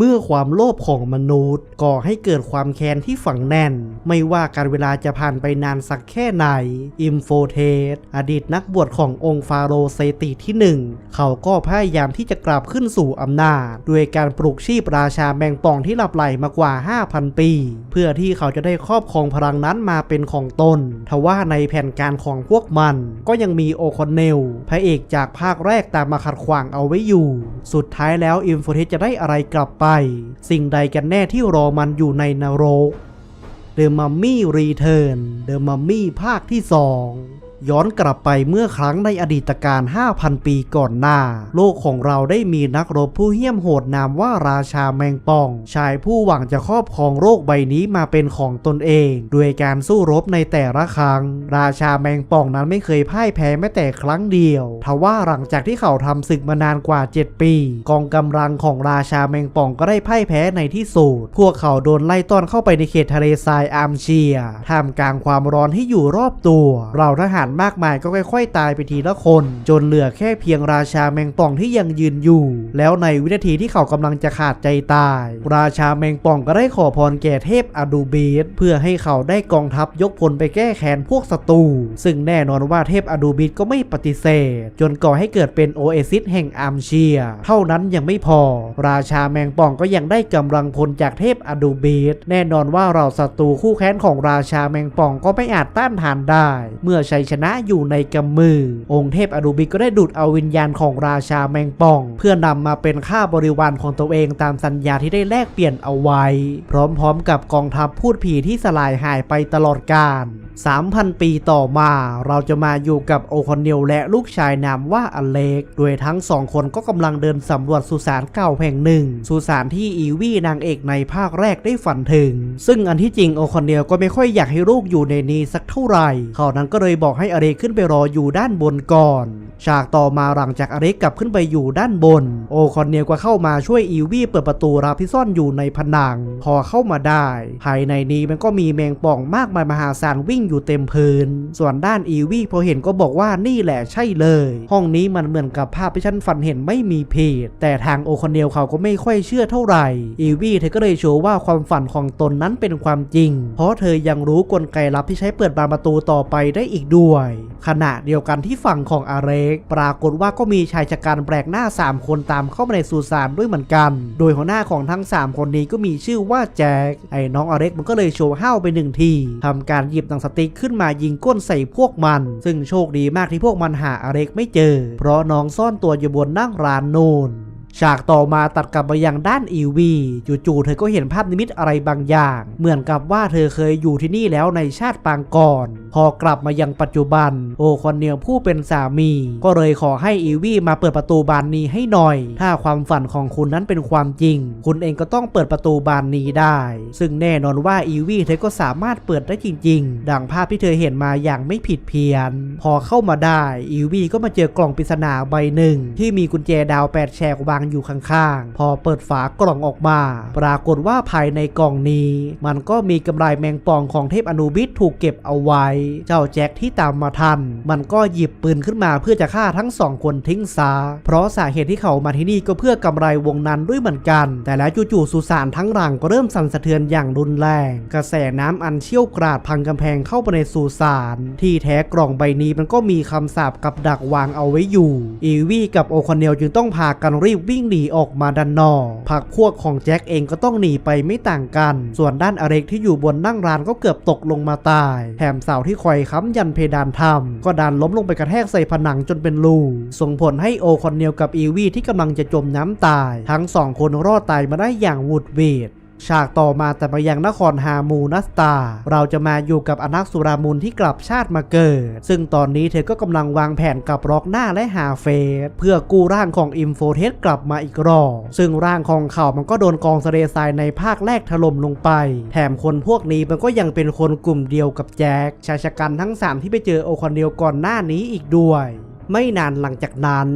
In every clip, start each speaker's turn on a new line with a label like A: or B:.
A: เมื่อความโลภของมนุษย์ ก่อให้เกิดความแค้นที่ฝังแน่น ไม่ว่าการเวลาจะผ่านไปนานสักแค่ไหน อิมโฟเทสอดีตนักบวชขององค์ฟาโรเซติที่หนึ่งเขาก็พยายามที่จะกลับขึ้นสู่อำนาจ ด้วยการปลุกชีพราชาแมงป่องที่หลับไหลมากว่า 5,000 ปี เพื่อที่เขาจะได้ครอบครองพลังนั้นมาเป็นของตน ทว่าในแผนการของพวกมัน ก็ยังมีโอคอนเนลพระเอกจากภาคแรกตามมาขัดขวางเอาไว้อยู่ สุดท้ายแล้วอิมโฟเทสจะได้อะไรกลับไปสิ่งใดกันแน่ที่รอมันอยู่ในนรก The Mummy Return The Mummy ภาคที่สอง ย้อนกลับไปเมื่อครั้งในอดีตการ 5,000 ปีก่อนหน้า โลกของเราได้มีนักรบผู้เหี้ยมโหดนามว่าราชาแมงป่อง ชายผู้หวังจะครอบครองโลกใบนี้มาเป็นของตนเอง ด้วยการสู้รบในแต่ละครั้ง ราชาแมงป่องนั้นไม่เคยพ่ายแพ้แม้แต่ครั้งเดียว ทว่าหลังจากที่เขาทำศึกมานานกว่า 7 ปี กองกำลังของราชาแมงป่องก็ได้พ่ายแพ้ในที่สุด พวกเขาโดนไล่ต้อนเข้าไปในเขตทะเลทรายอาร์มเชีย ท่ามกลางความร้อนที่อยู่รอบตัว เราทหารมากมายก็ค่อยๆตายไปทีละคน จนเหลือแค่เพียงราชาแมงป่องที่ยังยืนอยู่ แล้วในวินาทีที่เขากำลังจะขาดใจตาย ราชาแมงป่องก็ได้ขอพรแก่เทพอดูเบสเพื่อให้เขาได้กองทัพยกพลไปแก้แค้นพวกศัตรูซึ่งแน่นอนว่าเทพอดูบิสก็ไม่ปฏิเสธ จนก่อให้เกิดเป็นโอเอซิสแห่งอามเชีย เท่านั้นยังไม่พอ ราชาแมงป่องก็ยังได้กำลังพลจากเทพอดูบิสแน่นอนว่าเราศัตรูคู่แค้นของราชาแมงป่องก็ไม่อาจต้านทานได้ เมื่อชัยชนะอยู่ในกำมือ องค์เทพอรูบิกก็ได้ดูดเอาวิญญาณของราชาแมงป่อง เพื่อนำมาเป็นค่าบริวารของตัวเองตามสัญญาที่ได้แลกเปลี่ยนเอาไว้ พร้อมๆกับกองทัพพูดผีที่สลายหายไปตลอดกาล 3,000 ปีต่อมาเราจะมาอยู่กับโอคอนเนลและลูกชายนามว่าอเล็ก โดยทั้งสองคนก็กำลังเดินสำรวจสุสานเก่าแห่งหนึ่ง สุสานที่อีวี่นางเอกในภาคแรกได้ฝันถึง ซึ่งอันที่จริงโอคอนเนลก็ไม่ค่อยอยากให้ลูกอยู่ในนี้สักเท่าไหร่ เขานั้นก็เลยบอกให้อเล็กขึ้นไปรออยู่ด้านบนก่อน ฉากต่อมาหลังจากอเล็กกลับขึ้นไปอยู่ด้านบน โอคอนเนลก็เข้ามาช่วยอีวี่เปิดประตูรับที่ซ่อนอยู่ในผนัง พอเข้ามาได้ ภายในนี้มันก็มีแมงป่องมากมายมหาศาลวิ่งอยู่เต็มพื้น ส่วนด้านอีวี่พอเห็นก็บอกว่านี่แหละใช่เลย ห้องนี้มันเหมือนกับภาพที่ฉันฝันเห็นไม่มีเพจแต่ทางโอคอนเนลเขาก็ไม่ค่อยเชื่อเท่าไหร่อีวี่เธอก็เลยโชว์ว่าความฝันของตนนั้นเป็นความจริง เพราะเธอยังรู้กลไกลับที่ใช้เปิดบานประตูต่อไปได้อีกด้วย ขณะเดียวกันที่ฝั่งของอาเร็กปรากฏว่าก็มีชายชะกันแปลกหน้า 3 คนตามเข้ามาในสุสานด้วยเหมือนกัน โดยหัวหน้าของทั้ง 3 คนนี้ก็มีชื่อว่าแจ็คไอ้น้องอเร็กมันก็เลยโชว์ห้าวไปหนึ่งทีทำการหยิบหนังสติ๊กขึ้นมายิงก้นใส่พวกมัน ซึ่งโชคดีมากที่พวกมันหาอเร็กไม่เจอ เพราะน้องซ่อนตัวอยู่บนนั่งร้านโนนฉากต่อมาตัดกลับมายังด้านอีวีจู่ๆเธอก็เห็นภาพนิมิตอะไรบางอย่าง เหมือนกับว่าเธอเคยอยู่ที่นี่แล้วในชาติปางก่อนพอกลับมายังปัจจุบัน โอคอนเนียลผู้เป็นสามี ก็เลยขอให้อีวี่มาเปิดประตูบานนี้ให้หน่อย ถ้าความฝันของคุณนั้นเป็นความจริง คุณเองก็ต้องเปิดประตูบานนี้ได้ ซึ่งแน่นอนว่าอีวี่เธอก็สามารถเปิดได้จริง ๆ ดังภาพที่เธอเห็นมาอย่างไม่ผิดเพี้ยน พอเข้ามาได้อีวี่ก็มาเจอกล่องปริศนาใบหนึ่ง ที่มีกุญแจดาวแปดแฉกวางอยู่ข้างๆ พอเปิดฝากล่องออกมา ปรากฏว่าภายในกล่องนี้ มันก็มีกำไรแมงป่องของเทพอนูบิสถูกเก็บเอาไว้เจ้าแจ็คที่ตามมาทัน มันก็หยิบปืนขึ้นมาเพื่อจะฆ่าทั้งสองคนทิ้งซา เพราะสาเหตุที่เขามาที่นี่ก็เพื่อกำไรวงนั้นด้วยเหมือนกัน แต่แล้วจู่ๆสุสานทั้งรังก็เริ่มสั่นสะเทือนอย่างรุนแรง กระแสน้ำอันเชี่ยวกราดพังกำแพงเข้าไปในสุสาน ที่แท้กล่องใบนี้มันก็มีคำสาปกับดักวางเอาไว้อยู่ อีวี่กับโอคอนเนลจึงต้องพากันรีบวิ่งหนีออกมาด้านนอกพักพวกของแจ็คเองก็ต้องหนีไปไม่ต่างกัน ส่วนด้านอเร็กที่อยู่บนนั่งร้านก็เกือบตกลงมาตาย แถมเสาที่คอยค้ำยันเพดานถ้ำก็ดันล้มลงไปกระแทกใส่ผนังจนเป็นรูส่งผลให้โอคอนเนลกับอีวี่ที่กำลังจะจมน้ำตาย ทั้งสองคนรอดตายมาได้อย่างหวุดหวิด ฉากต่อมาแต่ไปยังนครฮามูนัสตา เราจะมาอยู่กับอนักสุรามุนที่กลับชาติมาเกิด ซึ่งตอนนี้เธอก็กำลังวางแผนกับร็อกหน้าและฮาเฟสเพื่อกู้ร่างของอิมโฟเทสกลับมาอีกรอบซึ่งร่างของเขามันก็โดนกองทะเลทรายในภาคแรกถล่มลงไป แถมคนพวกนี้มันก็ยังเป็นคนกลุ่มเดียวกับแจ็คชายชะกันทั้ง 3 ที่ไปเจอโอคอนเดียวก่อนหน้านี้อีกด้วย ไม่นานหลังจากนั้น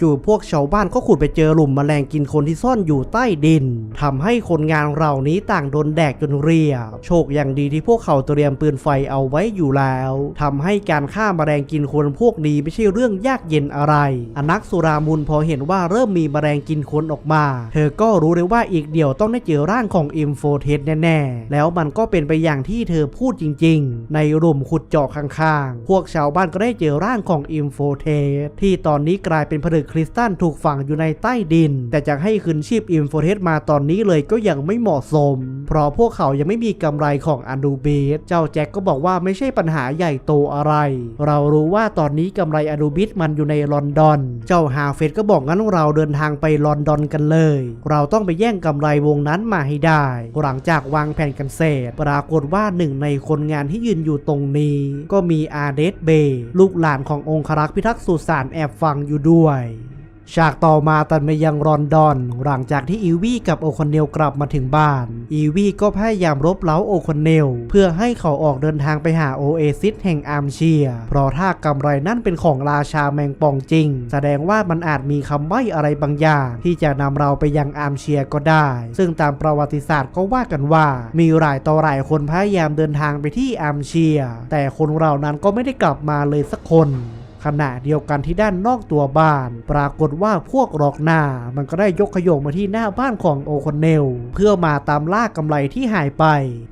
A: จู่ๆพวกชาวบ้านก็ขุดไปเจอหลุมแมลงกินคนที่ซ่อนอยู่ใต้ดินทำให้คนงานเหล่านี้ต่างโดนแดกจนเรียบโชคอย่างดีที่พวกเขาเตรียมปืนไฟเอาไว้อยู่แล้วทำให้การฆ่าแมลงกินคนพวกนี้ไม่ใช่เรื่องยากเย็นอะไร อนักสุรามุลพอเห็นว่าเริ่มมีแมลงกินคนออกมา เธอก็รู้เลยว่าอีกเดี๋ยวต้องได้เจอร่างของอิมโฟเทสแน่ๆ แล้วมันก็เป็นไปอย่างที่เธอพูดจริง ๆ ในหลุมขุดเจาะข้างๆ พวกชาวบ้านก็ได้เจอร่างของอิมโฟเทที่ตอนนี้กลายเป็นผลึกคริสตัลถูกฝังอยู่ในใต้ดิน แต่จะให้คืนชีพอิมโฟเทสมาตอนนี้เลยก็ยังไม่เหมาะสม เพราะพวกเขายังไม่มีกำไรของอันดูเบสเจ้าแจ็คก็บอกว่าไม่ใช่ปัญหาใหญ่โตอะไร เรารู้ว่าตอนนี้กำไรอันดูบิสมันอยู่ในลอนดอน เจ้าฮาเฟสก็บอกงั้นเราเดินทางไปลอนดอนกันเลย เราต้องไปแย่งกำไรวงนั้นมาให้ได้ หลังจากวางแผนกันเสร็จปรากฏว่าหนึ่งในคนงานที่ยืนอยู่ตรงนี้ ก็มีอาเดสเบย์ลูกหลานขององครักษ์พิทักษ์สุสานแอบฟังอยู่ด้วย ฉากต่อมาตัดไปยังรอนดอน หลังจากที่อีวี่กับโอคอนเนลกลับมาถึงบ้าน อีวี่ก็พยายามรบเล้าโอคอนเนลเพื่อให้เขาออกเดินทางไปหาโอเอซิสแห่งอาร์มเชีย เพราะถ้ากำไรนั่นเป็นของราชาแมงป่องจริง แสดงว่ามันอาจมีคำใบ้อะไรบางอย่าง ที่จะนำเราไปยังอาร์มเชียก็ได้ ซึ่งตามประวัติศาสตร์ก็ว่ากันว่า มีหลายต่อหลายคนพยายามเดินทางไปที่อาร์มเชีย แต่คนเหล่านั้นก็ไม่ได้กลับมาเลยสักคน ขณะเดียวกันที่ด้านนอกตัวบ้าน ปรากฏว่าพวกรอกหน้า มันก็ได้ยกขยงมาที่หน้าบ้านของโอคอนเนล เพื่อมาตามล่ากำไรที่หายไป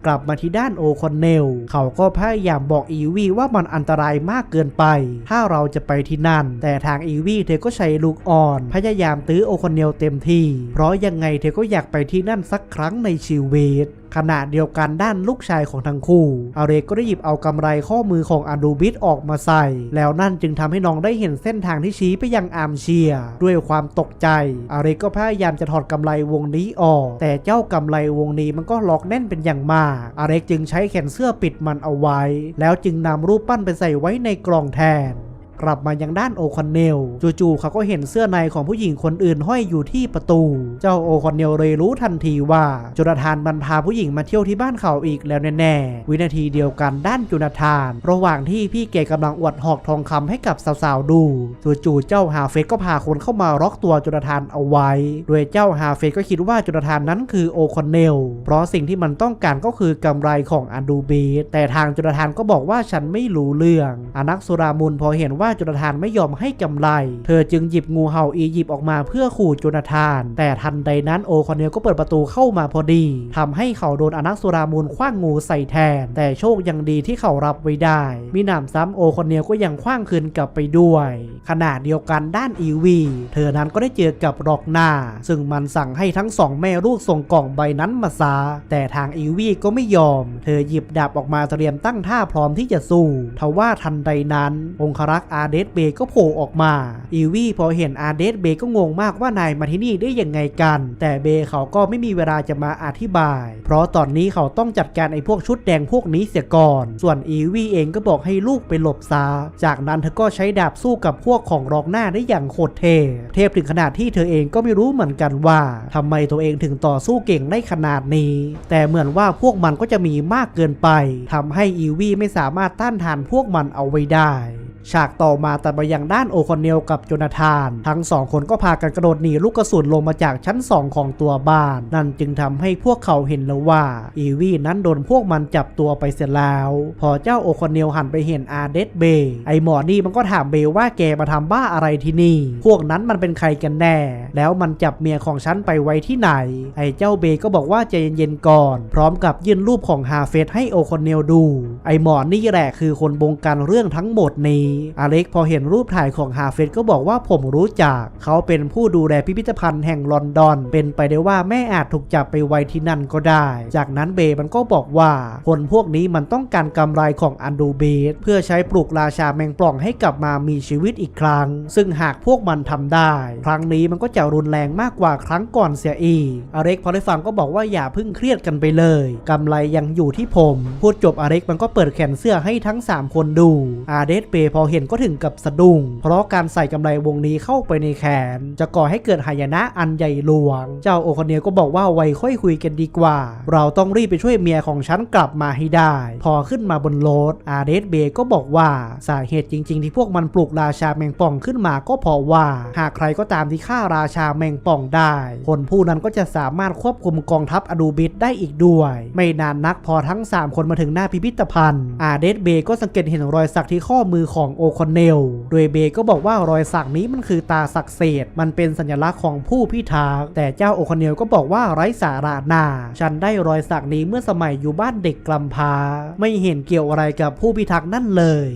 A: กลับมาที่ด้านโอคอนเนล เขาก็พยายามบอกอีวีว่ามันอันตรายมากเกินไป ถ้าเราจะไปที่นั่น แต่ทางอีวีเธอก็ใช้ลูกอ่อน พยายามตื้อโอคอนเนลเต็มที่ เพราะยังไงเธอก็อยากไปที่นั่นสักครั้งในชีวิต ขณะเดียวกันด้านลูกชายของทั้งคู่อาเรกก็ได้หยิบเอากำไรข้อมือของอาดูบิสออกมาใส่ แล้วนั่นจึงทำให้น้องได้เห็นเส้นทางที่ชี้ไปยังอามเชีย ด้วยความตกใจอาเรกก็พยายามจะถอดกำไรวงนี้ออก แต่เจ้ากำไรวงนี้มันก็ล็อกแน่นเป็นอย่างมากอาเรกจึงใช้แขนเสื้อปิดมันเอาไว้ แล้วจึงนำรูปปั้นไปใส่ไว้ในกล่องแทน กลับมายังด้านโอคอนเนลจู่ๆเขาก็เห็นเสื้อในของผู้หญิงคนอื่นห้อยอยู่ที่ประตู เจ้าโอคอนเนลเลยรู้ทันทีว่าจุนทานมันพาผู้หญิงมาเที่ยวที่บ้านเขาอีกแล้วแน่ๆ วินาทีเดียวกันด้านจุนทาน ระหว่างที่พี่เกกำลังอวดหอกทองคำให้กับสาวๆดูจู่ๆเจ้าฮาเฟสก็พาคนเข้ามาล็อกตัวจุนทานเอาไว้ โดยเจ้าฮาเฟสก็คิดว่าจุนทานนั้นคือโอคอนเนล เพราะสิ่งที่มันต้องการก็คือกำไรของอันดูบีแต่ทางจุนทานก็บอกว่าฉันไม่รู้เรื่องอนักสุรามุลพอเห็นว่าจุนทานไม่ยอมให้กำไร เธอจึงหยิบงูเห่าอียิปต์ออกมาเพื่อขู่จุนทาน แต่ทันใดนั้นโอคอนเนลก็เปิดประตูเข้ามาพอดีทำให้เขาโดนอนักสุรามุลคว้างงูใส่แทน แต่โชคยังดีที่เขารับไว้ได้ มีหนำซ้ำโอคอนเนลก็ยังคว้างคืนกลับไปด้วย ขณะเดียวกันด้านอีวีเธอนั้นก็ได้เจอกับรอกหน้า ซึ่งมันสั่งให้ทั้งสองแม่ลูกส่งกล่องใบนั้นมาซาแต่ทางอีวีก็ไม่ยอม เธอหยิบดาบออกมาเตรียมตั้งท่าพร้อมที่จะสู้ทว่าทันใดนั้น องครักษ์อาาเดสเบก็โผล่ออกมา อีวี่พอเห็นอาเดสเบก็งงมากว่านายมาที่นี่ได้ยังไงกัน แต่เบเขาก็ไม่มีเวลาจะมาอธิบาย เพราะตอนนี้เขาต้องจัดการไอ้พวกชุดแดงพวกนี้เสียก่อน ส่วนอีวี่เองก็บอกให้ลูกไปหลบซา จากนั้นเธอก็ใช้ดาบสู้กับพวกของรองหน้าได้อย่างโคตรเทพเทพถึงขนาดที่เธอเองก็ไม่รู้เหมือนกันว่าทำไมตัวเองถึงต่อสู้เก่งได้ขนาดนี้ แต่เหมือนว่าพวกมันก็จะมีมากเกินไปทำให้อีวี่ไม่สามารถต้านทานพวกมันเอาไว้ได้ ฉากต่อมาตัดไปยังด้านโอคอนเนลกับโจนาธาน ทั้งสองคนก็พากันกระโดดหนีลูกกระสุนลงมาจากชั้นสองของตัวบ้าน นั่นจึงทำให้พวกเขาเห็นแล้วว่าอีวีนั้นโดนพวกมันจับตัวไปเสร็จแล้ว พอเจ้าโอคอนเนลหันไปเห็นอาเดสเบย์ไอหมอนี่มันก็ถามเบย์ว่าแกมาทำบ้าอะไรที่นี่ พวกนั้นมันเป็นใครกันแน่ แล้วมันจับเมียของฉันไปไว้ที่ไหน ไอเจ้าเบย์ก็บอกว่าใจเย็นๆก่อน พร้อมกับยื่นรูปของฮาเฟสให้โอคอนเนลดู ไอหมอนี่แหละคือคนบงการเรื่องทั้งหมดนี้อเล็กพอเห็นรูปถ่ายของฮาเฟสก็บอกว่าผมรู้จัก เขาเป็นผู้ดูแลพิพิธภัณฑ์แห่งลอนดอน เป็นไปได้ว่าแม่อาจถูกจับไปไว้ที่นั่นก็ได้ จากนั้นเบย์มันก็บอกว่า คนพวกนี้มันต้องการกำไรของอันดูเบสเพื่อใช้ปลูกราชาแมงป่องให้กลับมามีชีวิตอีกครั้ง ซึ่งหากพวกมันทำได้ ครั้งนี้มันก็จะรุนแรงมากกว่าครั้งก่อนเสียอีก อเล็กพอได้ฟังก็บอกว่าอย่าเพิ่งเครียดกันไปเลยกำไรยังอยู่ที่ผม พูดจบอเล็กมันก็เปิดแขนเสื้อให้ทั้ง 3 คนดู อาเดสเปย์พอเห็นก็ถึงกับสะดุ้ง เพราะการใส่กำไรวงนี้เข้าไปในแขน จะก่อให้เกิดหายนะอันใหญ่หลวง เจ้าโอคอนเนียก็บอกว่าไว้ค่อยคุยกันดีกว่า เราต้องรีบไปช่วยเมียของฉันกลับมาให้ได้ พอขึ้นมาบนรถอาเดสเบย์ก็บอกว่าสาเหตุจริง ๆ ที่พวกมันปลุกราชาแมงป่องขึ้นมาก็เพราะว่า หากใครก็ตามที่ฆ่าราชาแมงป่องได้ คนผู้นั้นก็จะสามารถควบคุมกองทัพอดูบิดได้อีกด้วย ไม่นานนักพอทั้ง 3 คนมาถึงหน้าพิพิธภัณฑ์อาเดสเบย์ก็สังเกตเห็นรอยสักที่ข้อมือของโอคอนเนล โดยเบย์ก็บอกว่ารอยสักนี้มันคือตาศักดิ์สิทธิ์มันเป็นสัญลักษณ์ของผู้พิทักษ์แต่เจ้าโอคอนเนลก็บอกว่าไร้สาระนา ฉันได้รอยสักนี้เมื่อสมัยอยู่บ้านเด็กกำพร้า ไม่เห็นเกี่ยวอะไรกับผู้พิทักษ์นั่นเลย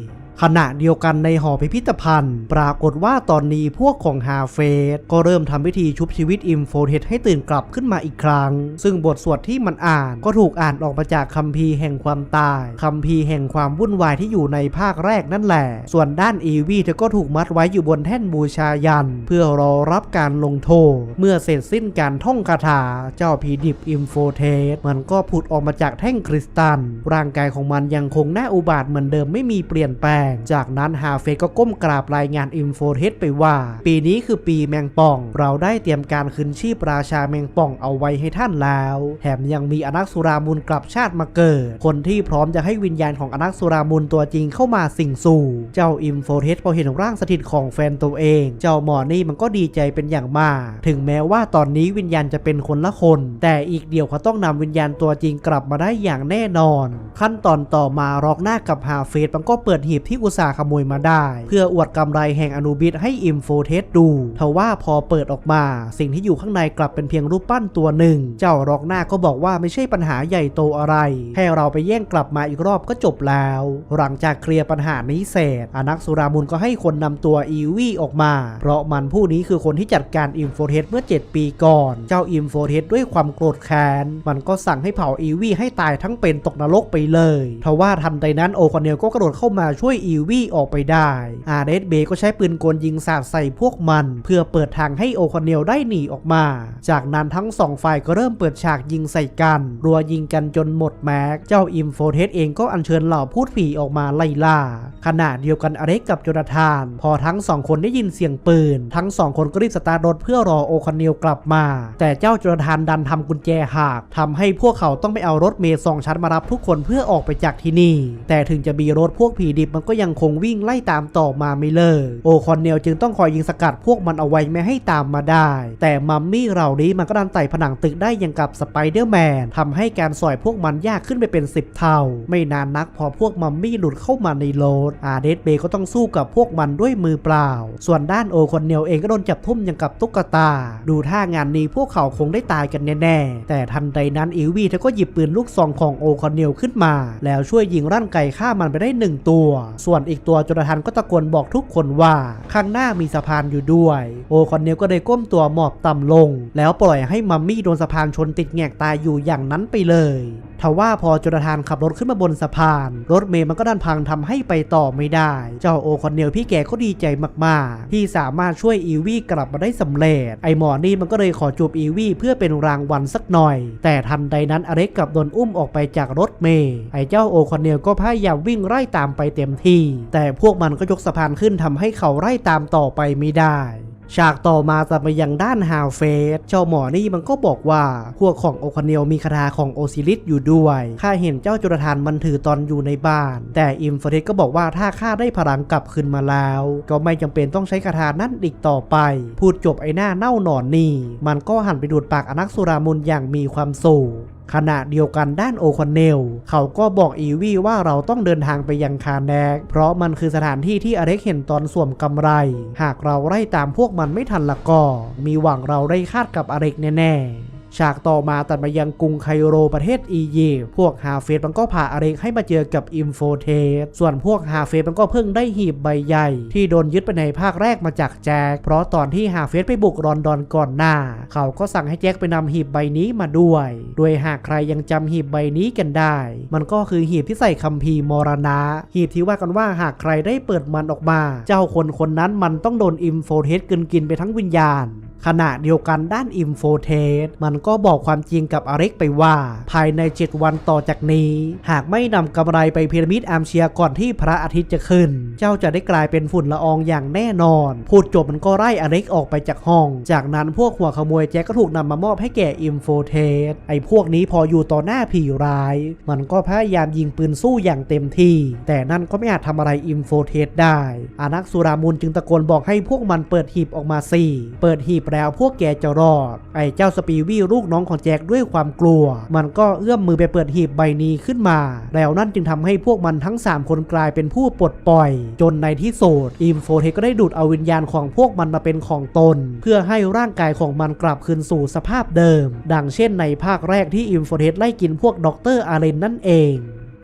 A: ขณะเดียวกันในหอพิพิธภัณฑ์ ปรากฏว่าตอนนี้พวกของฮาเฟสก็เริ่มทำพิธีชุบชีวิตอิมโฟเทสให้ตื่นกลับขึ้นมาอีกครั้ง ซึ่งบทสวดที่มันอ่านก็ถูกอ่านออกมาจากคัมภีร์แห่งความตายคัมภีร์แห่งความวุ่นวายที่อยู่ในภาคแรกนั่นแหละ ส่วนด้านอีวีเธอก็ถูกมัดไว้อยู่บนแท่นบูชายัน เพื่อรอรับการลงโทษ เมื่อเสร็จสิ้นการท่องคาถาเจ้าผีดิบอิมโฟเทสมันก็ผุดออกมาจากแท่งคริสตัลร่างกายของมันยังคงหน้าอุบาทเหมือนเดิมไม่มีเปลี่ยนแปลงจากนั้นฮาเฟสก็ก้มกราบรายงานอิมโฟเทสไปว่า ปีนี้คือปีแมงป่อง เราได้เตรียมการคืนชีพราชาแมงป่องเอาไว้ให้ท่านแล้ว แถมยังมีอนักสุรามูลกลับชาติมาเกิด คนที่พร้อมจะให้วิญญาณของอนักสุรามูลตัวจริงเข้ามาสิงสู่ เจ้าอิมโฟเทสพอเห็นร่างสถิตของแฟนตัวเอง เจ้าหมอนี่มันก็ดีใจเป็นอย่างมาก ถึงแม้ว่าตอนนี้วิญญาณจะเป็นคนละคน แต่อีกเดียวเขาต้องนำวิญญาณตัวจริงกลับมาได้อย่างแน่นอน ขั้นตอนต่อมารอกหน้ากับฮาเฟสมันก็เปิดหีบที่อุตสาห์ขโมยมาได้ เพื่ออวดกำไรแห่งอนุบิตให้อิมโฟเทสดูทว่าพอเปิดออกมา สิ่งที่อยู่ข้างในกลับเป็นเพียงรูปปั้นตัวหนึ่ง เจ้ารอกหน้าก็บอกว่าไม่ใช่ปัญหาใหญ่โตอะไรให้เราไปแย่งกลับมาอีกรอบก็จบแล้ว หลังจากเคลียร์ปัญหานี้เสร็จอนักสุรามุนก็ให้คนนำตัวอีวีออกมา เพราะมันผู้นี้คือคนที่จัดการอิมโฟเทสเมื่อ 7 ปีก่อน เจ้าอิมโฟเทสด้วยความโกรธแค้น มันก็สั่งให้เผาอีวีให้ตายทั้งเป็นตกนรกไปเลยทว่าทันใดนั้นโอคอนเนลก็กระโดดเข้ามาช่วยอีวี่ออกไปได้อาเดสเบก็ใช้ปืนกลยิงสาดใส่พวกมัน เพื่อเปิดทางให้โอคอนเนลได้หนีออกมา จากนั้นทั้งสองฝ่ายก็เริ่มเปิดฉากยิงใส่กันรัวยิงกันจนหมดแม็ก เจ้าอิมโฟเทสเองก็อัญเชิญเหล่าพูดผีออกมาไล่ล่า ขณะเดียวกันอเล็กกับโจนาธาน พอทั้งสองคนได้ยินเสียงปืน ทั้งสองคนก็รีบสตาร์ทรถเพื่อรอโอคอนเนลกลับมา แต่เจ้าโจนาธานดันทำกุญแจหักทำให้พวกเขาต้องไปเอารถเมล์สองชั้นมารับทุกคนเพื่อออกไปจากที่นี่ แต่ถึงจะมีรถพวกผีดิบมันก็ยังคงวิ่งไล่ตามต่อมาไม่เลิกโอคอนเนลจึงต้องคอยยิงสกัดพวกมันเอาไว้ไม่ให้ตามมาได้ แต่มัมมี่เหล่านี้มันก็ดันไต่ผนังตึกได้อย่างกับสไปเดอร์แมนทำให้การสอยพวกมันยากขึ้นไปเป็น 10 เท่า ไม่นานนักพอพวกมัมมี่หลุดเข้ามาในรถอาเดสเบย์ก็ต้องสู้กับพวกมันด้วยมือเปล่า ส่วนด้านโอคอนเนลเองก็โดนจับทุ่มอย่างกับตุ๊กตา ดูท่างานนี้พวกเขาคงได้ตายกันแน่ๆ แต่ทันใดนั้นอิววีเธอก็หยิบปืนลูกซองของโอคอนเนลขึ้นมา แล้วช่วยยิงร่างไก่ฆ่ามันไปได้หนึ่งตัวส่วนอีกตัวจนทันก็ตะโกนบอกทุกคนว่าข้างหน้ามีสะพานอยู่ด้วย โอคอนเนลก็ได้ก้มตัวหมอบต่ำลง แล้วปล่อยให้มัมมี่โดนสะพานชนติดแงกตายอยู่อย่างนั้นไปเลยทว่าพอจนทานขับรถขึ้นมาบนสะพาน รถเมย์มันก็ดันพังทำให้ไปต่อไม่ได้ เจ้าโอคอนเนลพี่แกก็ดีใจมากๆ ที่สามารถช่วยอีวี่กลับมาได้สำเร็จ ไอหมอนี่มันก็เลยขอจูบอีวี่เพื่อเป็นรางวัลสักหน่อย แต่ทันใดนั้นอเล็กกับโดนอุ้มออกไปจากรถเมย์ไอเจ้าโอคอนเนลก็พยายามวิ่งไล่ตามไปเต็มที่ แต่พวกมันก็ยกสะพานขึ้นทำให้เขาไล่ตามต่อไปไม่ได้ ฉากต่อมาจะไปยังด้านฮาวเฟสเจ้าหมอนี่มันก็บอกว่า พวกของโอคเนลมีคาถาของโอซิลิสอยู่ด้วยข้าเห็นเจ้าจุลธานมันถือตอนอยู่ในบ้าน แต่อิมเฟเทสก็บอกว่าถ้าข้าได้พลังกลับคืนมาแล้ว ก็ไม่จำเป็นต้องใช้คาถานั่นอีกต่อไป พูดจบไอ้หน้าเน่าหนอนนี่ มันก็หันไปดูดปากอนักสุรามุนอย่างมีความสุข ขณะเดียวกันด้านโอคอนเนลเขาก็บอกอีวีว่าเราต้องเดินทางไปยังคาแนก เพราะมันคือสถานที่ที่อเล็กเห็นตอนสวมกำไร หากเราไล่ตามพวกมันไม่ทันละก็ มีหวังเราได้คาดกับอเล็กแน่ๆ ฉากต่อมาตัดมายังกรุงไคโรประเทศอียิปต์พวกฮาเฟสมันก็พาอเล็กให้มาเจอกับอิมโฟเทสส่วนพวกฮาเฟสมันก็เพิ่งได้หีบใบใหญ่ ที่โดนยึดไปในภาคแรกมาจากแจ็คเพราะตอนที่ฮาเฟสไปบุกรอนดอนก่อนหน้า เขาก็สั่งให้แจ็คไปนำหีบใบนี้มาด้วย โดยหากใครยังจำหีบใบนี้กันได้ มันก็คือหีบที่ใส่คัมภีร์มรณะ หีบที่ว่ากันว่าหากใครได้เปิดมันออกมา เจ้าคนคนนั้นมันต้องโดนอิมโฟเทสกินกินไปทั้งวิญญาณขณะเดียวกันด้านอิมโฟเทสมันก็บอกความจริงกับอเล็กไปว่า ภายใน 7 วันต่อจากนี้ หากไม่นำกำไรไปพีระมิดอาร์มเชียก่อนที่พระอาทิตย์จะขึ้น เจ้าจะได้กลายเป็นฝุ่นละอองอย่างแน่นอน พูดจบมันก็ไล่อเล็กออกไปจากห้อง จากนั้นพวกหัวขโมยแจ็คก็ถูกนำมามอบให้แก่อิมโฟเทสไอ้พวกนี้พออยู่ต่อหน้าผีร้าย มันก็พยายามยิงปืนสู้อย่างเต็มที่ แต่นั่นก็ไม่อาจทำอะไรอิมโฟเทสได้ อานักสุรามุนจึงตะโกนบอกให้พวกมันเปิดหีบออกมาสิเปิดหีบแล้วพวกแกจะรอด ไอ้เจ้าสปีวี่ลูกน้องของแจ็คด้วยความกลัว มันก็เอื้อมมือไปเปิดหีบใบนี้ขึ้นมา แล้วนั่นจึงทำให้พวกมันทั้ง 3 คนกลายเป็นผู้ปลดปล่อย จนในที่สุดอิมโฟเทก็ได้ดูดเอาวิญญาณของพวกมันมาเป็นของตน เพื่อให้ร่างกายของมันกลับคืนสู่สภาพเดิม ดังเช่นในภาคแรกที่อิมโฟเทสไล่กินพวกด็อกเตอร์อาเรนนั่นเอง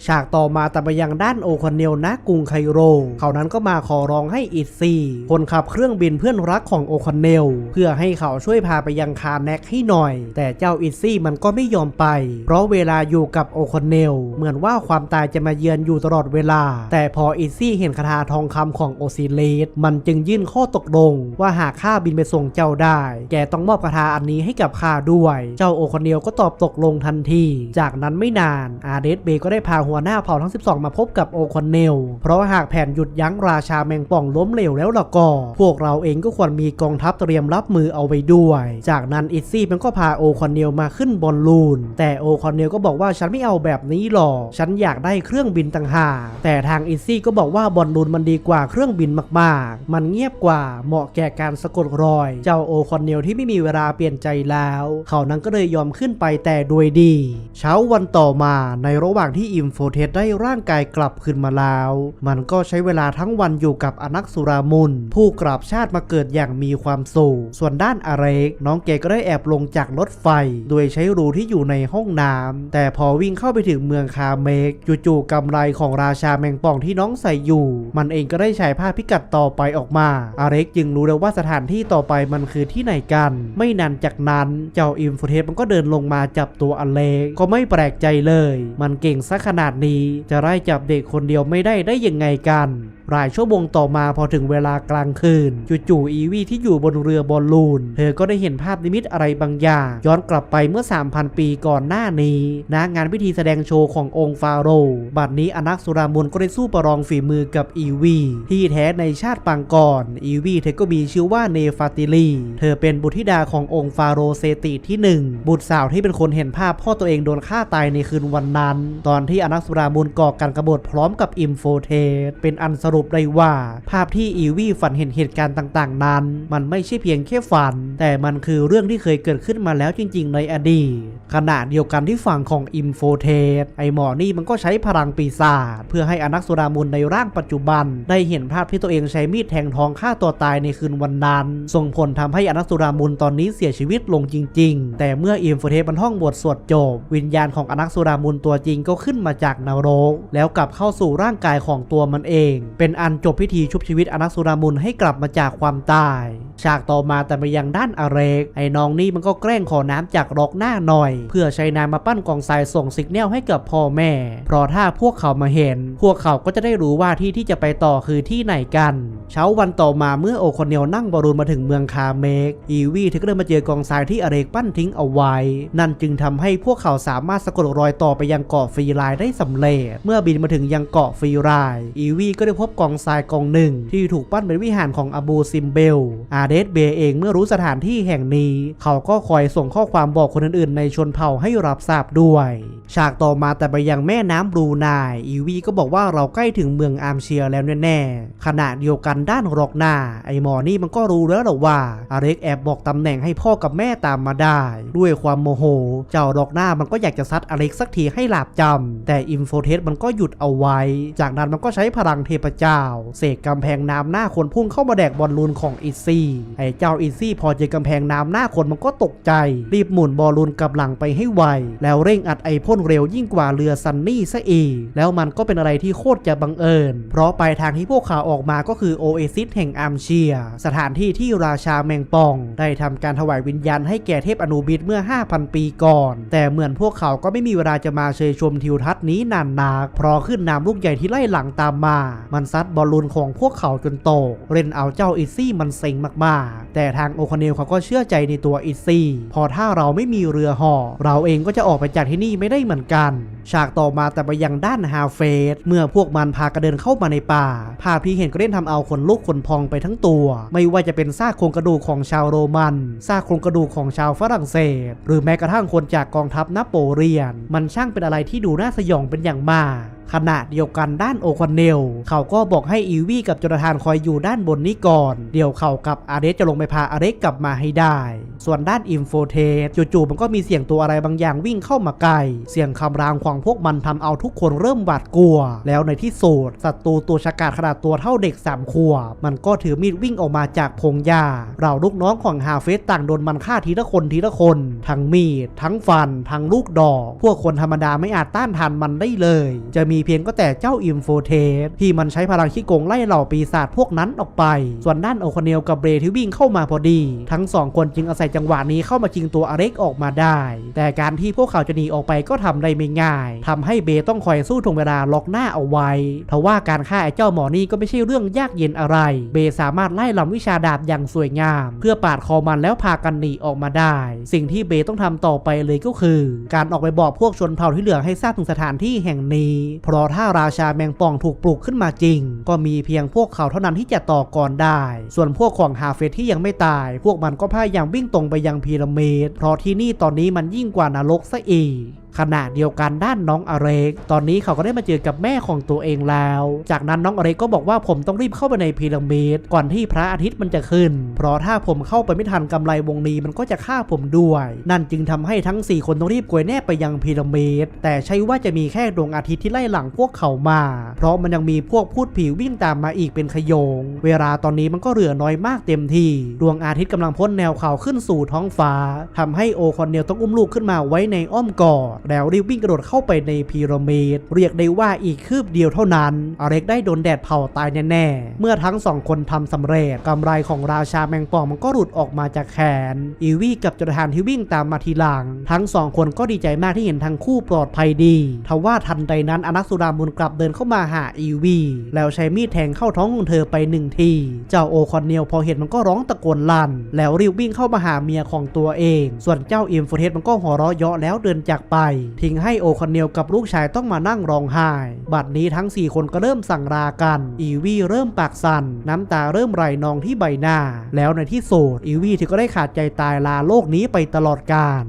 A: ฉากต่อมาแต่ไปยังด้านโอคอนเนลณกรุงไคโร เขานั้นก็มาขอร้องให้อิตซีคนขับเครื่องบินเพื่อนรักของโอคอนเนล เพื่อให้เขาช่วยพาไปยังคาแนกให้หน่อย แต่เจ้าอิตซี่มันก็ไม่ยอมไป เพราะเวลาอยู่กับโอคอนเนล เหมือนว่าความตายจะมาเยือนอยู่ตลอดเวลา แต่พออิตซี่เห็นคาถาทองคำของโอซิเลสมันจึงยื่นข้อตกลง ว่าหากข้าบินไปส่งเจ้าได้ แกต้องมอบคาถาอันนี้ให้กับข้าด้วย เจ้าโอคอนเนลก็ตอบตกลงทันที จากนั้นไม่นานอาเดสเบก็ได้พาหัวหน้าเผ่าทั้ง 12 มาพบกับโอคอนเนล เพราะหากแผนหยุดยั้งราชาแมงป่องล้มเหลวแล้วล่ะก็ พวกเราเองก็ควรมีกองทัพเตรียมรับมือเอาไว้ด้วย จากนั้นอิซซี่มันก็พาโอคอนเนลมาขึ้นบอลลูน แต่โอคอนเนลก็บอกว่าฉันไม่เอาแบบนี้หรอก ฉันอยากได้เครื่องบินต่างหากแต่ทางอิซซี่ก็บอกว่าบอลลูนมันดีกว่าเครื่องบินมาก ๆ มันเงียบกว่าเหมาะแก่การสะกดรอย เจ้าโอคอนเนลที่ไม่มีเวลาเปลี่ยนใจแล้ว เขานั้นก็เลยยอมขึ้นไปแต่โดยดี เช้าวันต่อมาในระหว่างที่อิมโฟเทสได้ร่างกายกลับคืนมาแล้ว มันก็ใช้เวลาทั้งวันอยู่กับอนักสุรามุน ผู้กราบชาติมาเกิดอย่างมีความสุข ส่วนด้านอาเรก น้องเกก็ได้แอบลงจากรถไฟ โดยใช้รูที่อยู่ในห้องน้ำแต่พอวิ่งเข้าไปถึงเมืองคาเมกจู่ๆกำไรของราชาแมงป่องที่น้องใส่อยู่ มันเองก็ได้ฉายภาพพิกัดต่อไปออกมา อาเรกจึงรู้แล้วว่าสถานที่ต่อไปมันคือที่ไหนกัน ไม่นานจากนั้นเจ้าอิมโฟเทสมันก็เดินลงมาจับตัวอเล็กก็ไม่แปลกใจเลย มันเก่งซะขนาดนี้จะไล่จับเด็กคนเดียวไม่ได้ได้ยังไงกันรายชั่วโมงต่อมาพอถึงเวลากลางคืนจู่ๆอีวี่ที่อยู่บนเรือบอลลูน เธอก็ได้เห็นภาพนิมิตอะไรบางอย่าง ย้อนกลับไปเมื่อ 3,000 ปีก่อนหน้านี้ณงานพิธีแสดงโชว์ขององค์ฟาโรห์บัดนี้อนักสุรามนก็ได้สู้ประลองฝีมือกับอีวี่ที่แท้ในชาติปางก่อน อีวี่เธอก็มีชื่อว่าเนฟาติลี เธอเป็นบุตรธิดาขององค์ฟาโรห์เซติที่หนึ่งบุตรสาวที่เป็นคนเห็นภาพพ่อตัวเองโดนฆ่าตายในคืนวันนั้น ตอนที่อนักสุรามนก่อการกบฏพร้อมกับอิมโฟเทสเป็นอันสรุปได้ว่า ภาพที่อีวี่ฝันเห็นเหตุการณ์ต่าง ๆ นั้น มันไม่ใช่เพียงแค่ฝัน แต่มันคือเรื่องที่เคยเกิดขึ้นมาแล้วจริง ๆ ในอดีตขณะเดียวกันที่ฝั่งของอิมโฟเทสไอหมอนี่มันก็ใช้พลังปีศาจเพื่อให้อนักสุรามุนในร่างปัจจุบัน ได้เห็นภาพที่ตัวเองใช้มีดแทงทองฆ่าตัวตายในคืนวันนั้น ส่งผลทำให้อนักสุรามุนตอนนี้เสียชีวิตลงจริง ๆ แต่เมื่ออิมโฟเทสมันท่องบทสวดจบ วิญญาณของอนักสุรามุนตัวจริงก็ขึ้นมาจากนรกแล้วกลับเข้าสู่ร่างกายของตัวมันเองเป็นอันจบพิธีชุบชีวิตอนักสุรามุนให้กลับมาจากความตาย ฉากต่อมาแต่ไปยังด้านอาเรก ไอ้น้องนี่มันก็แกล้งขอน้ำจากรอกหน้าหน่อย เพื่อใช้น้ำมาปั้นกองทรายส่งสิกแนลให้กับพ่อแม่ เพราะถ้าพวกเขามาเห็น พวกเขาก็จะได้รู้ว่าที่ที่จะไปต่อคือที่ไหนกัน เช้าวันต่อมาเมื่อโอคอนเนลนั่งบอลูนมาถึงเมืองคาเมก อีวีเธอก็เลยมาเจอกองทรายที่อาเรกปั้นทิ้งเอาไว้ นั่นจึงทำให้พวกเขาสามารถสะกดรอยต่อไปยังเกาะฟรีไลน์ได้สำเร็จ เมื่อบินมาถึงยังเกาะฟรีไลน์อีวี่ก็ได้พบกองทรายกองหนึ่ง ที่ถูกปั้นเป็นวิหารของอบูซิมเบล อาเดสเบเองเมื่อรู้สถานที่แห่งนี้ เขาก็คอยส่งข้อความบอกคนอื่นๆ ในชนเผ่าให้รับทราบด้วย ฉากต่อมาแต่ไปยังแม่น้ำบรูไนอีวีก็บอกว่าเราใกล้ถึงเมืองอาร์มเชียแล้วแน่ๆขณะเดียวกันด้านรอกหน้า ไอหมอนี่มันก็รู้แล้วหรอว่าอาเร็กแอบบอกตำแหน่งให้พ่อกับแม่ตามมาได้ ด้วยความโมโห เจ้ารอกหน้ามันก็อยากจะซัดอเล็กสักทีให้หลาบจำแต่อิมโฟเทสมันก็หยุดเอาไว้ จากนั้นมันก็ใช้พลังเทพเจ้จ้า เสกกำแพงน้ำหน้าคนพุ่งเข้ามาแดกบอลลูนของอิซี่ไอ้เจ้าอิซี่พอเจอกำแพงน้ำหน้าคนมันก็ตกใจ รีบหมุนบอลลูนกลับหลังไปให้ไว แล้วเร่งอัดไอพ่นเร็วยิ่งกว่าเรือซันนี่ซะอีกแล้วมันก็เป็นอะไรที่โคตรจะบังเอิญ เพราะปลายทางที่พวกเขาออกมาก็คือโอเอซิสแห่งอัมเชีย สถานที่ที่ราชาแมงป่อง ได้ทำการถวายวิญญาณให้แก่เทพอนูบิสเมื่อ 5,000 ปีก่อน แต่เหมือนพวกเขาก็ไม่มีเวลาจะมาเชยชมทิวทัศน์นี้นานนักเพราะขึ้นน้ำลูกใหญ่ที่ไล่หลังตามมา มันซัดบอลลูนของพวกเขาจนโตกเล่นเอาเจ้าอิซี่มันเซ็งมากๆ แต่ทางโอคอนเนลเขาก็เชื่อใจในตัวอิซี่พอถ้าเราไม่มีเรือห่อ เราเองก็จะออกไปจากที่นี่ไม่ได้เหมือนกัน ฉากต่อมาแต่ไปยังด้านฮาเฟสเมื่อพวกมันพากระเดินเข้ามาในป่าภาพที่เห็นก็เล่นทำเอาคนลุกขนพองไปทั้งตัว ไม่ว่าจะเป็นซากโครงกระดูกของชาวโรมันซากโครงกระดูกของชาวฝรั่งเศส หรือแม้กระทั่งคนจากกองทัพนโปเลียน มันช่างเป็นอะไรที่ดูน่าสยองเป็นอย่างมากขณะเดียวกันด้านโอคอนเนลเขาก็บอกให้อีวี่กับจนาธานคอยอยู่ด้านบนนี้ก่อน เดี๋ยวเขากับอาเรสจะลงไปพาอาเรสกลับมาให้ได้ ส่วนด้านอิมโฟเทสจู่ๆมันก็มีเสียงตัวอะไรบางอย่างวิ่งเข้ามาใกล้เสียงคำรามของพวกมันทำเอาทุกคนเริ่มหวาดกลัว แล้วในที่สุดศัตรูตัวฉกาจขนาดตัวเท่าเด็กสามขวบมันก็ถือมีดวิ่งออกมาจากพงหญ้าเราลูกน้องของฮาเฟสต่างโดนมันฆ่าทีละคนทีละคน ทั้งมีดทั้งฟันทั้งลูกดอก พวกคนธรรมดาไม่อาจต้านทานมันได้เลย จะมีีเพียงก็แต่เจ้าอิมโฟเทสที่มันใช้พลังขี้โกงไล่เหล่าปีศาจพวกนั้นออกไป ส่วนด้านโอคอนเนลกับเบรที่วิ่งเข้ามาพอดี ทั้งสองคนจึงอาศัยจังหวะนี้เข้ามาชิงตัวอเล็กออกมาได้ แต่การที่พวกเขาจะหนีออกไปก็ทำได้ไม่ง่ายทำให้เบต้องคอยสู้ทวงเวลาล็อกหน้าเอาไว้ทว่าการฆ่าไอ้เจ้าหมอนี่ก็ไม่ใช่เรื่องยากเย็นอะไร เบสามารถไล่ลำวิชาดาบอย่างสวยงาม เพื่อปาดคอมันแล้วพากันหนีออกมาได้ สิ่งที่เบต้องทำต่อไปเลยก็คือ การออกไปบอกพวกชนเผ่าที่เหลือให้ทราบถึงสถานที่แห่งนี้เพราะถ้าราชาแมงป่องถูกปลุกขึ้นมาจริง ก็มีเพียงพวกเขาเท่านั้นที่จะต่อกรได้ ส่วนพวกของฮาเฟสที่ยังไม่ตาย พวกมันก็พยายามวิ่งตรงไปยังพีระมิดเพราะที่นี่ตอนนี้มันยิ่งกว่านรกซะอีก ขณะเดียวกันด้านน้องอเล็กตอนนี้เขาก็ได้มาเจอกับแม่ของตัวเองแล้ว จากนั้นน้องอเล็กก็บอกว่าผมต้องรีบเข้าไปในพีระมิดก่อนที่พระอาทิตย์มันจะขึ้น เพราะถ้าผมเข้าไปไม่ทันกำไรวงนี้มันก็จะฆ่าผมด้วย นั่นจึงทำให้ทั้ง 4 คนต้องรีบกวยแนบไปยังพีระมิดแต่ใช่ว่าจะมีแค่ดวงอาทิตย์ที่ไล่หลังพวกเขามา เพราะมันยังมีพวกพูดผีวิ่งตามมาอีกเป็นขยง เวลาตอนนี้มันก็เหลือน้อยมากเต็มที่ ดวงอาทิตย์กำลังพ้นแนวเขาขึ้นสู่ท้องฟ้าทำให้โอคอนเนลต้องอุ้มลูกขึ้นมาไว้ในอ้อมกอดแล้วรีบวิ่งกระโดดเข้าไปในพีระมิดเรียกได้ว่าอีกคืบเดียวเท่านั้น อเล็กได้โดนแดดเผาตายแน่ๆ เมื่อทั้งสองคนทำสำเร็จกำไรของราชาแมงป่องมันก็หลุดออกมาจากแขน อีวี่กับจรทานที่วิ่งตามมาทีหลัง ทั้งสองคนก็ดีใจมากที่เห็นทั้งคู่ปลอดภัยดี ทว่าทันใดนั้นอนักสุรามุนกลับเดินเข้ามาหาอีวี่แล้วใช้มีดแทงเข้าท้องของเธอไปหนึ่งที เจ้าโอคอนเนลพอเห็นมันก็ร้องตะโกนลั่น แล้วรีบวิ่งเข้ามาหาเมียของตัวเอง ส่วนเจ้าอิมโฟเทสมันก็หัวเราะเยาะแล้วเดินจากไปทิ้งให้โอคอนเนลกับลูกชายต้องมานั่งร้องไห้ บัดนี้ทั้ง 4 คนก็เริ่มสั่งรากัน อีวี่เริ่มปากสั่น น้ำตาเริ่มไหลนองที่ใบหน้า แล้วในที่สุดอีวี่ถึงก็ได้ขาดใจตายลาโลกนี้ไปตลอดกาล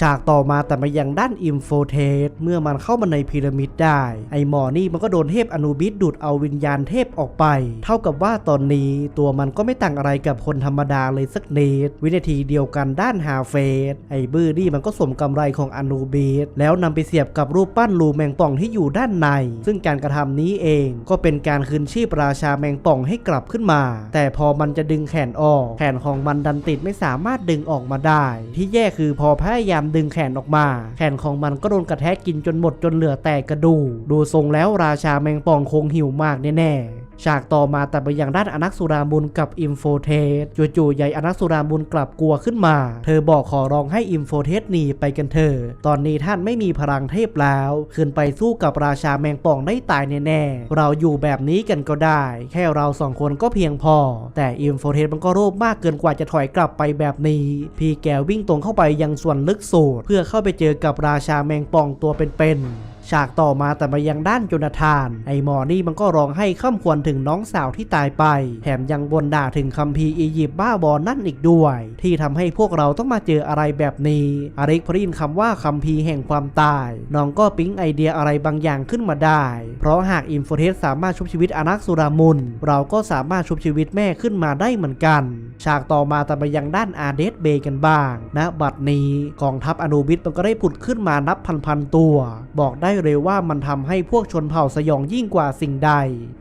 A: ฉากต่อมาแต่มายังด้านอิมโฟเทสเมื่อมันเข้ามาในพีระมิดได้ ไอหมอนี่มันก็โดนเทพอนุบิสดูดเอาวิญญาณเทพออกไป เท่ากับว่าตอนนี้ตัวมันก็ไม่ต่างอะไรกับคนธรรมดาเลยสักนิดวินาทีเดียวกันด้านฮาเฟสไอบื้อนี่มันก็สวมกำไรของอนุบิสแล้วนำไปเสียบกับรูปปั้นลูแมงป่องที่อยู่ด้านใน ซึ่งการกระทำนี้เองก็เป็นการคืนชีพราชาแมงป่องให้กลับขึ้นมา แต่พอมันจะดึงแขนออกแขนของมันดันติดไม่สามารถดึงออกมาได้ ที่แย่คือพอพยายามดึงแขนออกมา แขนของมันก็โดนกระแทกกินจนหมดจนเหลือแต่กระดูกดูทรงแล้วราชาแมงป่องคงหิวมากแน่ๆ ฉากต่อมาแต่ไปยังด้านอนักสุรามุนกับอิมโฟเทสจู่ๆใหญ่อนักสุรามุนกลับกลัวขึ้นมา เธอบอกขอร้องให้อิมโฟเทสหนีไปกันเถอะตอนนี้ท่านไม่มีพลังเทพแล้วขึ้นไปสู้กับราชาแมงป่องได้ตายแน่ๆเราอยู่แบบนี้กันก็ได้ แค่เราสองคนก็เพียงพอ แต่อิมโฟเทสมันก็โลภมากเกินกว่าจะถอยกลับไปแบบนี้ พี่แกวิ่งตรงเข้าไปยังส่วนลึกสูดเพื่อเข้าไปเจอกับราชาแมงป่องตัวเป็นๆ ฉากต่อมาแต่มายังด้านโจนาธาน ไอหมอนี่มันก็ร้องให้ข้ามควรถึงน้องสาวที่ตายไป แถมยังบนด่าถึงคัมภีร์อียิปต์บ้าบอนั่นอีกด้วย ที่ทำให้พวกเราต้องมาเจออะไรแบบนี้อาริกพรินคำว่าคัมภีร์แห่งความตาย น้องก็ปิ๊งไอเดียอะไรบางอย่างขึ้นมาได้ เพราะหากอินโฟเทสสามารถชุบชีวิตอนักสุรามุน เราก็สามารถชุบชีวิตแม่ขึ้นมาได้เหมือนกัน ฉากต่อมาแต่มายังด้านอาเดสเบย์กันบ้างณบัดนี้กองทัพอนูบิสมันก็ได้ผุดขึ้นมานับพันๆตัว บอกได้เลยว่ามันทำให้พวกชนเผ่าสยองยิ่งกว่าสิ่งใด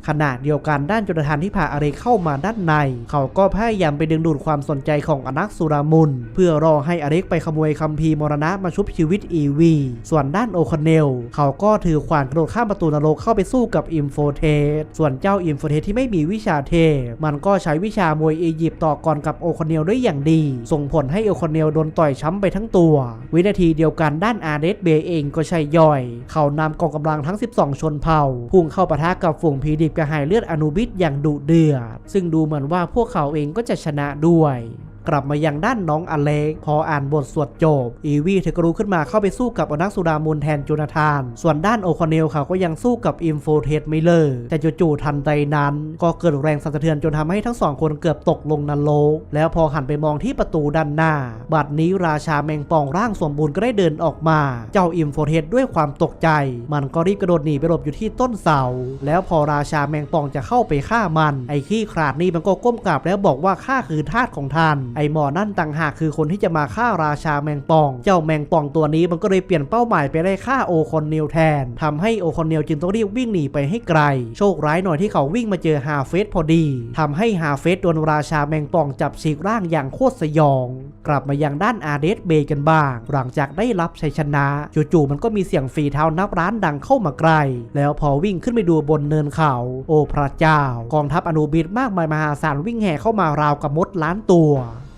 A: ขณะเดียวกันด้านจนาธานที่พาอาเรเข้ามาด้านใน เขาก็พยายามไปดึงดูดความสนใจของอนักสุรามุน เพื่อรอให้อารกไปขโมยคัมภีร์มรณะมาชุบชีวิตอีวี ส่วนด้านโอคอนเนล เขาก็ถือขวานกระโดดข้ามประตูนรกเข้าไปสู้กับอิมโฟเทสส่วนเจ้าอิมโฟเทสที่ไม่มีวิชาเทพมันก็ใช้วิชามวยอียิปต์ต่อกรกับโอคอนเนลได้อย่างดี ส่งผลให้โอคอนเนลโดนต่อยช้ำไปทั้งตัว วินาทีเดียวกันด้านอาเดสเบเองก็ใช่ย่อย เขานำกองกำลังทั้ง 12 ชนเผ่า พุ่งเข้าปะทะกับฝูงผีดิบกระหายเลือดอนุบิสอย่างดุเดือด ซึ่งดูเหมือนว่าพวกเขาเองก็จะชนะด้วย กลับมายังด้านน้องอเล็ก พออ่านบทสวดจบ อีวีเธอก็รู้ขึ้นมาเข้าไปสู้กับอนักสุดามูลแทนโจนาธาน ส่วนด้านโอคอนเนลเขาก็ยังสู้กับอิมโฟเทสไม่เลิกแต่จู่ๆทันใดนั้น ก็เกิดแรงสั่นสะเทือนจนทำให้ทั้งสองคนเกือบตกลงนรกแล้วพอหันไปมองที่ประตูด้านหน้า บัดนี้ราชาแมงป่องร่างสมบูรณ์ก็ได้เดินออกมา เจ้าอิมโฟเทสด้วยความตกใจ มันก็รีบกระโดดหนีไปหลบอยู่ที่ต้นเสา แล้วพอราชาแมงป่องจะเข้าไปฆ่ามัน ไอ้ขี้ขลาดนี่มันก็ก้มกราบแล้วบอกว่าข้าคือทาสของท่านไอหมอนั่นต่างหากคือคนที่จะมาฆ่าราชาแมงป่อง เจ้าแมงป่องตัวนี้มันก็เลยเปลี่ยนเป้าหมายไปได้ฆ่าโอคอนเนลแทนทำให้โอคอนเนลจึงต้องรีบวิ่งหนีไปให้ไกล โชคร้ายหน่อยที่เขาวิ่งมาเจอฮาเฟสพอดีทำให้ฮาเฟสโดนราชาแมงป่องจับฉีกร่างอย่างโคตรสยอง กลับมายังด้านอาเดสเบย์กันบ้าง หลังจากได้รับชัยชนะ จู่ๆมันก็มีเสียงฝีเท้านับร้านดังเข้ามาไกล แล้วพอวิ่งขึ้นไปดูบนเนินเขา โอพระเจ้า กองทัพอนูบิดมากมายมหาศาลวิ่งแห่เข้ามาราวกับมดล้านตัว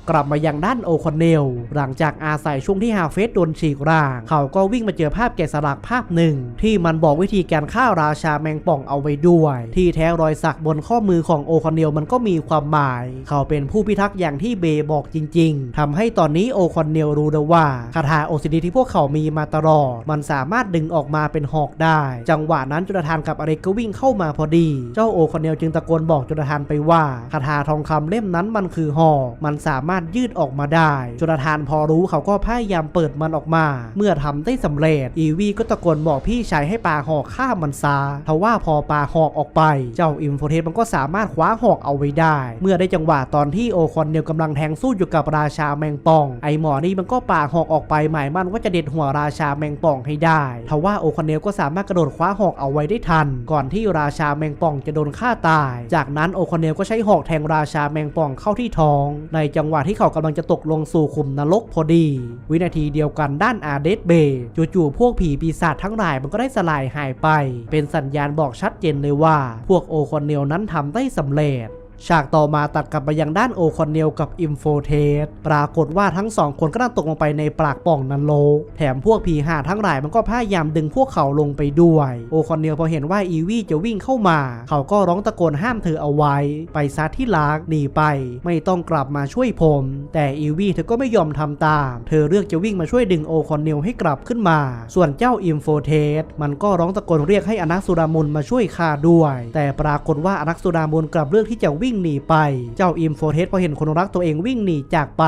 A: กลับมายังด้านโอคอนเนล หลังจากอาศัยช่วงที่ฮาเฟสโดนฉีกร่าง เขาก็วิ่งมาเจอภาพแกะสลักภาพหนึ่ง ที่มันบอกวิธีการฆ่าราชาแมงป่องเอาไว้ด้วย ที่แท้รอยสักบนข้อมือของโอคอนเนลมันก็มีความหมาย เขาเป็นผู้พิทักษ์อย่างที่เบย์บอกจริง ๆทำให้ตอนนี้โอคอนเนลรู้แล้วว่าคาถาโอซิดีที่พวกเขามีมาตลอด มันสามารถดึงออกมาเป็นหอกได้ จังหวะนั้นจุลธานกับอเล็กก็วิ่งเข้ามาพอดี เจ้าโอคอนเนลจึงตะโกนบอกจุลธานไปว่าคาถาทองคำเล่มนั้นมันคือหอกมันสามารถยืดออกมาได้จุลธานพอรู้เขาก็พยายามเปิดมันออกมา เมื่อทำได้สำเร็จ อีวีก็ตะโกนบอกพี่ชายให้ปาหอกฆ่ามันซาทว่าพอปาหอกออกไป เจ้าอิมโฟเทสมันก็สามารถคว้าหอกเอาไว้ได้ เมื่อได้จังหวะตอนที่โอคอนเนลกำลังแทงสู้อยู่กับราชาแมงป่อง ไอหมอนี่มันก็ปาหอกออกไปหมายมั่นว่าจะเด็ดหัวราชาแมงป่องให้ได้ทว่าโอคอนเนลก็สามารถกระโดดคว้าหอกเอาไว้ได้ทัน ก่อนที่ราชาแมงป่องจะโดนฆ่าตาย จากนั้นโอคอนเนลก็ใช้หอกแทงราชาแมงป่องเข้าที่ท้อง ในจังหวะที่เขากำลังจะตกลงสู่ขุมนรกพอดี วินาทีเดียวกันด้านอาเดสเบย์จู่ๆพวกผีปีศาจทั้งหลายมันก็ได้สลายหายไป เป็นสัญญาณบอกชัดเจนเลยว่า พวกโอคอนเนลนั้นทำได้สำเร็จ ฉากต่อมาตัดกลับไปยังด้านโอคอนเนลกับอิมโฟเทสปรากฏว่าทั้งสองคนก็นั่งตกลงไปในปากป่องนันโล แถมพวกผีหาทั้งหลายมันก็พยายามดึงพวกเขาลงไปด้วย โอคอนเนลพอเห็นว่าอีวี่จะวิ่งเข้ามา เขาก็ร้องตะโกนห้ามเธอเอาไว้ ไปซะที่ลักหนีไป ไม่ต้องกลับมาช่วยผม แต่อีวี่เธอก็ไม่ยอมทำตาม เธอเลือกจะวิ่งมาช่วยดึงโอคอนเนลให้กลับขึ้นมา ส่วนเจ้าอิมโฟเทสมันก็ร้องตะโกนเรียกให้อนักสุรามุนมาช่วยฆ่าด้วย แต่ปรากฏว่าอนักสุรามุนกลับเลือกที่จะวิ่งหนีไป เจ้าอิมโฟเทสพอเห็นคนรักตัวเองวิ่งหนีจากไป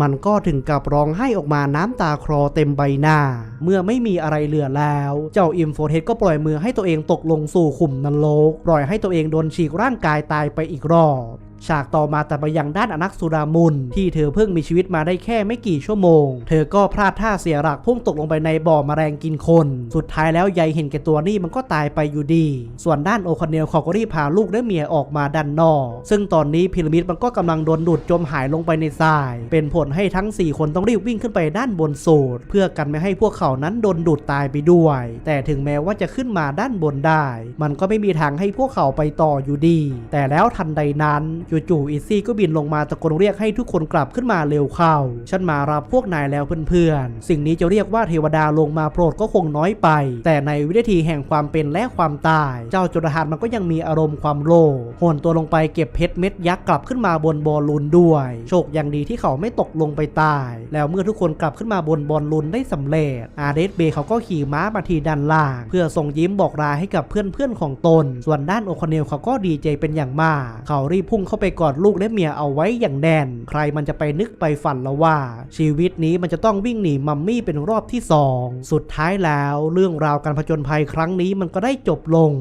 A: มันก็ถึงกับร้องไห้ออกมาน้ำตาคลอเต็มใบหน้า เมื่อไม่มีอะไรเหลือแล้ว เจ้าอิมโฟเทสก็ปล่อยมือให้ตัวเองตกลงสู่ขุมนรกปล่อยให้ตัวเองโดนฉีกร่างกายตายไปอีกรอบ ฉากต่อมาแตัดไปยังด้านอนักสุรามุนที่เธอเพิ่งมีชีวิตมาได้แค่ไม่กี่ชั่วโมง เธอก็พลาดท่าเสียหลักพุ่งตกลงไปในบ่อมแมลงกินคน สุดท้ายแล้วยายเห็นแก่ตัวนี่มันก็ตายไปอยู่ดี ส่วนด้านโอคอนเนลเขาก็รีบพาลูกและเมียออกมาด้านนอก ซึ่งตอนนี้พีระมิดมันก็กำลังโดนดูดจมหายลงไปในทราย เป็นผลให้ทั้ง 4 คนต้องรีบวิ่งขึ้นไปด้านบนสูดเพื่อกันไม่ให้พวกเขานั้นโดนดูดตายไปด้วย แต่ถึงแม้ว่าจะขึ้นมาด้านบนได้ มันก็ไม่มีทางให้พวกเขาไปต่ออยู่ดี แต่แล้วทันใดนั้นจู่ๆอีซี่ก็บินลงมาตะโกนเรียกให้ทุกคนกลับขึ้นมาเร็วเข้า ฉันมารับพวกนายแล้วเพื่อนๆ สิ่งนี้จะเรียกว่าเทวดาลงมาโปรดก็คงน้อยไป แต่ในวินาทีแห่งความเป็นและความตาย เจ้าจุลธานมันก็ยังมีอารมณ์ความโลภโหนตัวลงไปเก็บเพชรเม็ดยักษ์กลับขึ้นมาบนบอลลูนด้วย โชคยังดีที่เขาไม่ตกลงไปตาย แล้วเมื่อทุกคนกลับขึ้นมาบนบอลลูนได้สำเร็จ อาเดสเบเขาก็ขี่ม้ามาที่ด้านล่าง เพื่อส่งยิ้มบอกลาให้กับเพื่อนๆของตน ส่วนด้านโอคอนเนลเขาก็ดีใจเป็นอย่างมาก เขารีบพุ่งเข้าไปไปกอดลูกและเมียเอาไว้อย่างแน่น ใครมันจะไปนึกไปฝันแล้วว่า ชีวิตนี้มันจะต้องวิ่งหนีมัมมี่เป็นรอบที่สองสุดท้ายแล้วเรื่องราวการผจญภัยครั้งนี้มันก็ได้จบลง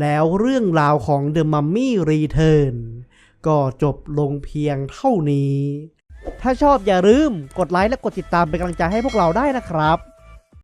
A: แล้วเรื่องราวของ The Mummy Return ก็จบลงเพียงเท่านี้ ถ้าชอบอย่าลืมกดไลค์และกดติดตามเป็นกำลังใจให้พวกเราได้นะครับ